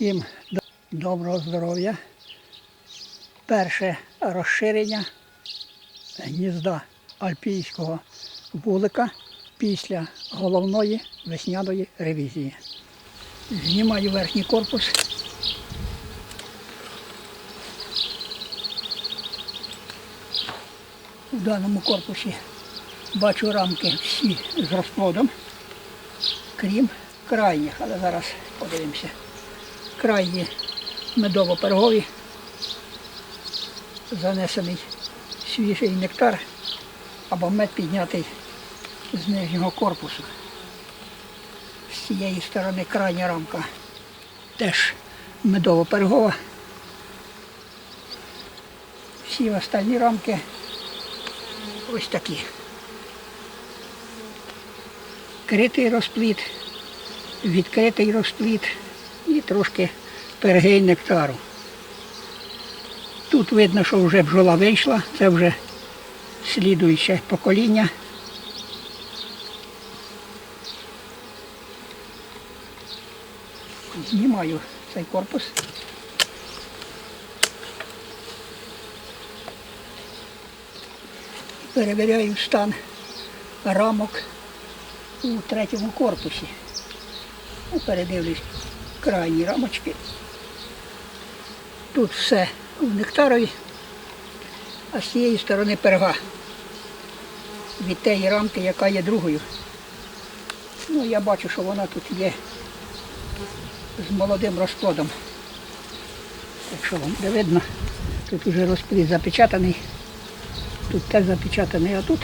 Всім доброго здоров'я. Перше розширення гнізда альпійського вулика після головної весняної ревізії. Знімаю верхній корпус. У даному корпусі бачу рамки всі з розплодом, крім крайніх, але зараз подивимося. Крайні медово-пергові, занесений свіжий нектар або мед піднятий з нижнього корпусу. З цієї сторони крайня рамка теж медово-пергова. Всі останні рамки ось такі. Критий розпліт, відкритий розпліт і трошки пергей нектару. Тут видно, що вже бджола вийшла, це вже слідуюче покоління. Знімаю цей корпус. Перевіряю стан рамок у третьому корпусі. Ну, Передивлюсь крайні рамочки. Тут все в нектарові, а з цієї сторони перга від тієї рамки, яка є другою. Ну, я бачу, що вона тут є з молодим розплодом. Якщо вам не видно, тут вже розплід запечатаний, тут теж запечатаний, а тут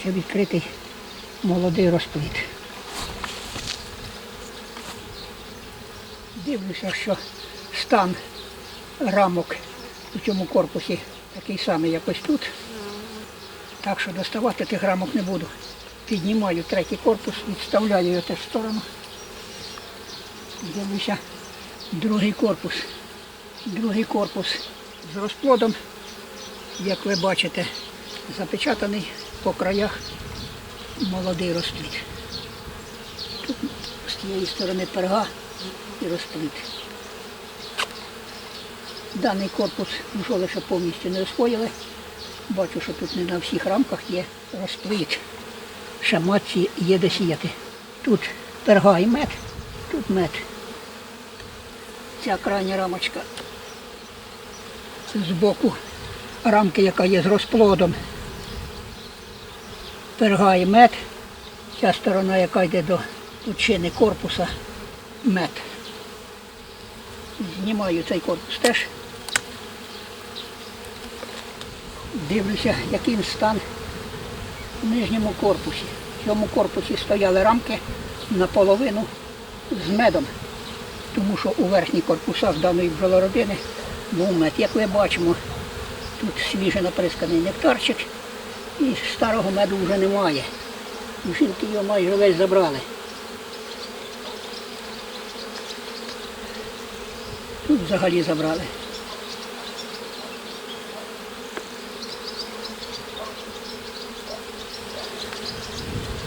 ще відкритий молодий розплід. Дивлюся, що стан рамок у цьому корпусі такий самий, як ось тут. Так що доставати тих рамок не буду. Піднімаю третій корпус, відставляю його теж в сторону. Дивлюся, другий корпус. Другий корпус з розплодом, як ви бачите, запечатаний по краях молодий розплід. Тут з тієї сторони перга і розплід. Даний корпус вже лише повністю не освоїли. Бачу, що тут не на всіх рамках є розплід. Ще матці є де сіяти. Тут перга і мед, тут мед. Ця крайня рамочка з боку рамки, яка є з розплодом. Перга і мед. Ця сторона, яка йде до лучини корпуса, мед. Знімаю цей корпус теж. Дивлюся, який стан в нижньому корпусі. В цьому корпусі стояли рамки наполовину з медом, тому що у верхніх корпусах даної бджолородини був мед. Як ми бачимо, тут свіже наприсканий нектарчик і старого меду вже немає. Жінки його майже весь забрали. Взагалі забрали.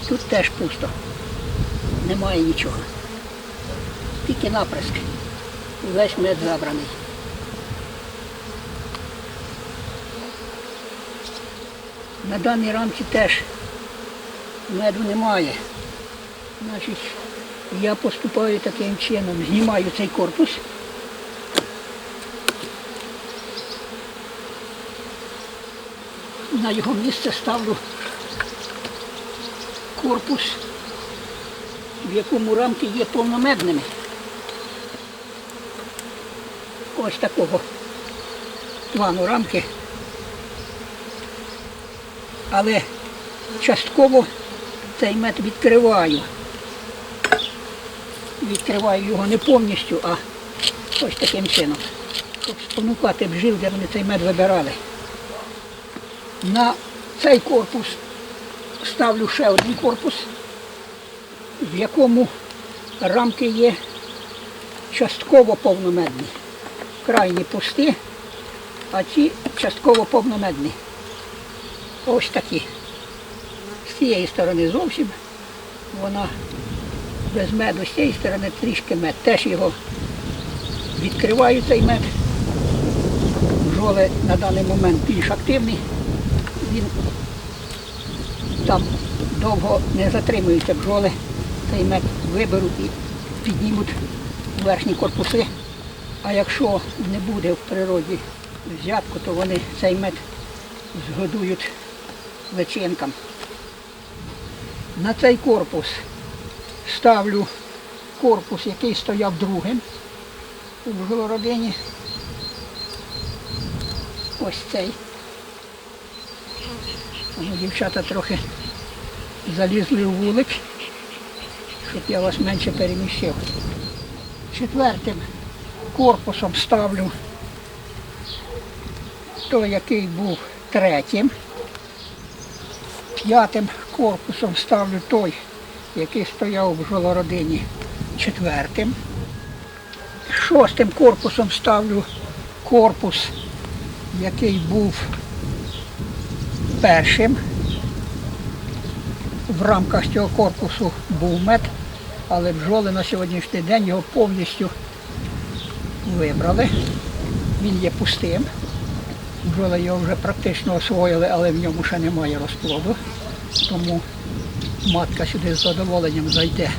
Тут теж пусто. Немає нічого. Тільки наприск. Весь мед забраний. На даній рамці теж меду немає. Значить, я поступаю таким чином, знімаю цей корпус. На його місце ставлю корпус, в якому рамки є повномедними. Ось такого плану рамки. Але частково цей мед відкриваю. Відкриваю його не повністю, а ось таким чином. Щоб спонукати бджіл, де вони цей мед вибирали. На цей корпус ставлю ще один корпус, в якому рамки є частково повномедні. Крайні пусті, а ці частково повномедні. Ось такі. З цієї сторони зовсім вона без меду. З цієї сторони трішки мед. Теж його відкриваю цей мед. Бджоли на даний момент більш активний. Він там довго не затримуються бджоли. Цей мед виберуть і піднімуть верхні корпуси. А якщо не буде в природі взятку, то вони цей мед згодують личинкам. На цей корпус ставлю корпус, який стояв другим у бджолородині. Ось цей. Дівчата трохи залізли у вулик, щоб я вас менше переміщив. Четвертим корпусом ставлю той, який був третім. П'ятим корпусом ставлю той, який стояв у бджолородині четвертим. Шостим корпусом ставлю корпус, який був першим. В рамках цього корпусу був мед, але бджоли на сьогоднішній день його повністю вибрали. Він є пустим. Бджоли його вже практично освоїли, але в ньому ще немає розплоду. Тому матка сюди з задоволенням зайде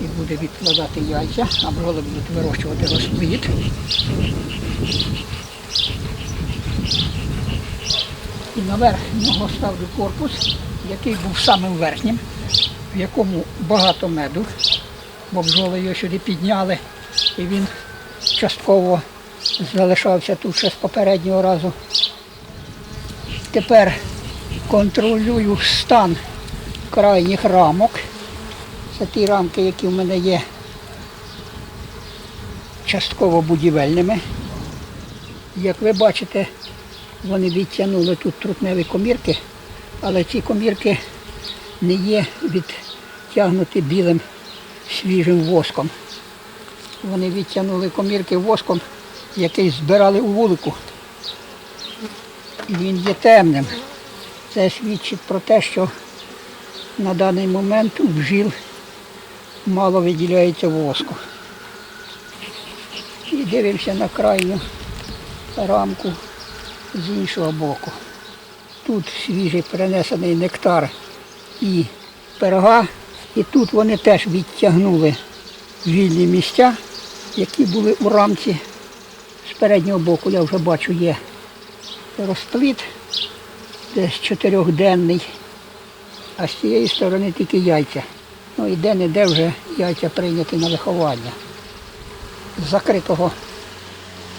і буде відкладати яйця, а бджоли будуть вирощувати розплід. І наверх нього ставлю корпус, який був самим верхнім, в якому багато меду, бо бджоли його сюди підняли, і він частково залишався тут ще з попереднього разу. Тепер контролюю стан крайніх рамок. Це ті рамки, які в мене є частково будівельними. Як ви бачите, вони відтягнули тут трутневі комірки, але ці комірки не є відтягнуті білим свіжим воском. Вони відтягнули комірки воском, який збирали у вулику. І він є темним. Це свідчить про те, що на даний момент у бджіл мало виділяється воску. І дивимося на крайню рамку з іншого боку. Тут свіжий перенесений нектар і пирога. І тут вони теж відтягнули вільні місця, які були у рамці. З переднього боку я вже бачу є розплід, десь чотирьохденний, а з цієї сторони тільки яйця. Ну і де-не-де вже яйця прийняті на виховання. Закритого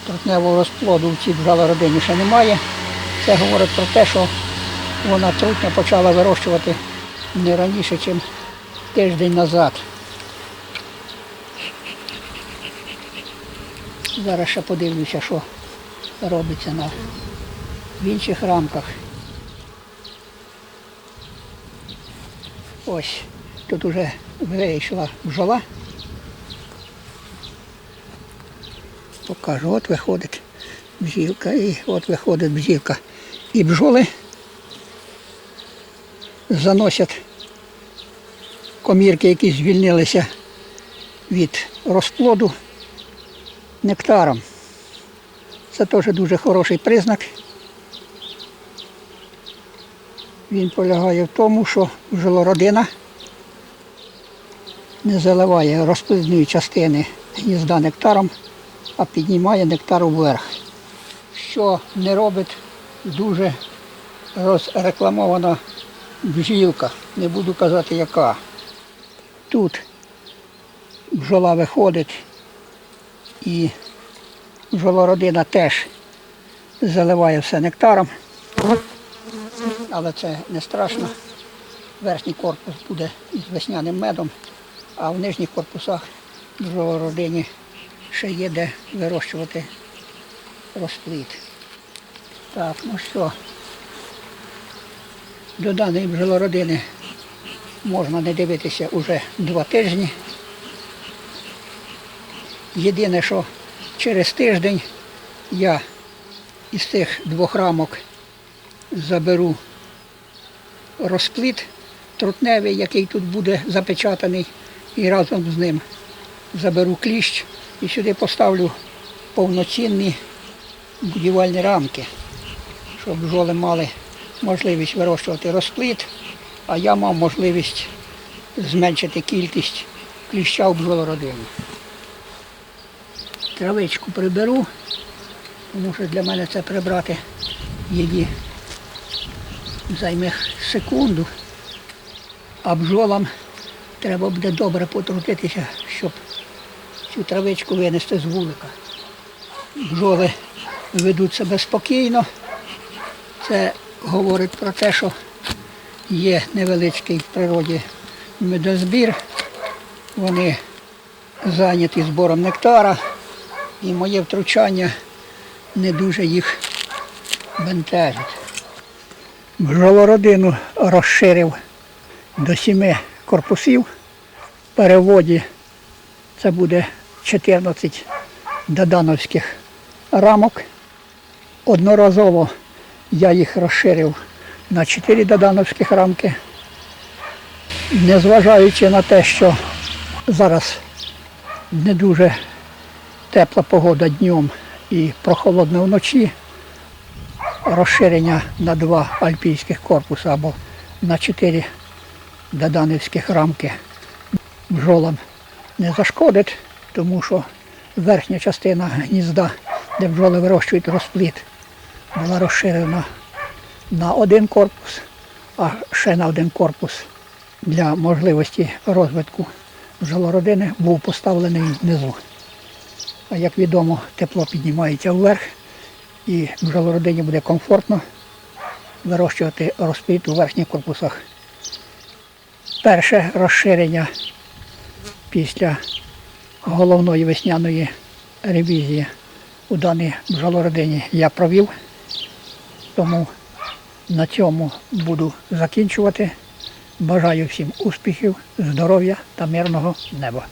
трутневого розплоду в цій бджолородині ще немає. Це говорить про те, що вона трутня почала вирощувати не раніше, ніж тиждень назад. Зараз ще подивлюся, що робиться на в інших рамках. Ось тут уже вийшла бджола. Покажу, от виходить бджілка і от виходить бджілка. І бджоли заносять комірки, які звільнилися від розплоду нектаром. Це теж дуже хороший признак. Він полягає в тому, що бджолородина не заливає розплідної частини гнізда нектаром, а піднімає нектар вверх. Що не робить дуже розрекламована бджілка. Не буду казати яка. Тут бджола виходить і бджолородина теж заливає все нектаром. Але це не страшно. Верхній корпус буде із весняним медом, а в нижніх корпусах бджолородині ще є де вирощувати розплід. Так, ну що, до даної бджолородини можна не дивитися уже два тижні. Єдине, що через тиждень я із цих двох рамок заберу розплід трутневий, який тут буде запечатаний, і разом з ним заберу кліщ і сюди поставлю повноцінні будівельні рамки, щоб бджоли мали можливість вирощувати розплід, а я мав можливість зменшити кількість кліща в бджолородині. Травичку приберу, тому що для мене це прибрати її займе секунду, а бджолам треба буде добре потрудитися, щоб цю травичку винести з вулика. Бджоли ведуть себе спокійно. Це говорить про те, що є невеличкий в природі медозбір. Вони зайняті збором нектара, і моє втручання не дуже їх бентежить. Бджолородину розширив до сіми корпусів. В переводі це буде 14 додановських рамок. Одноразово я їх розширив на 4 додановських рамки. Незважаючи на те, що зараз не дуже тепла погода днем і прохолодно вночі, розширення на два альпійських корпуси або на чотири доданівських рамки бджолам не зашкодить, тому що верхня частина гнізда, де бджоли вирощують розплід, була розширена на один корпус, а ще на один корпус для можливості розвитку бджолородини був поставлений внизу. А як відомо, тепло піднімається вверх і бджолородині буде комфортно вирощувати розплід у верхніх корпусах. Перше розширення після головної весняної ревізії у даній бджолородині я провів. Тому на цьому буду закінчувати. Бажаю всім успіхів, здоров'я та мирного неба.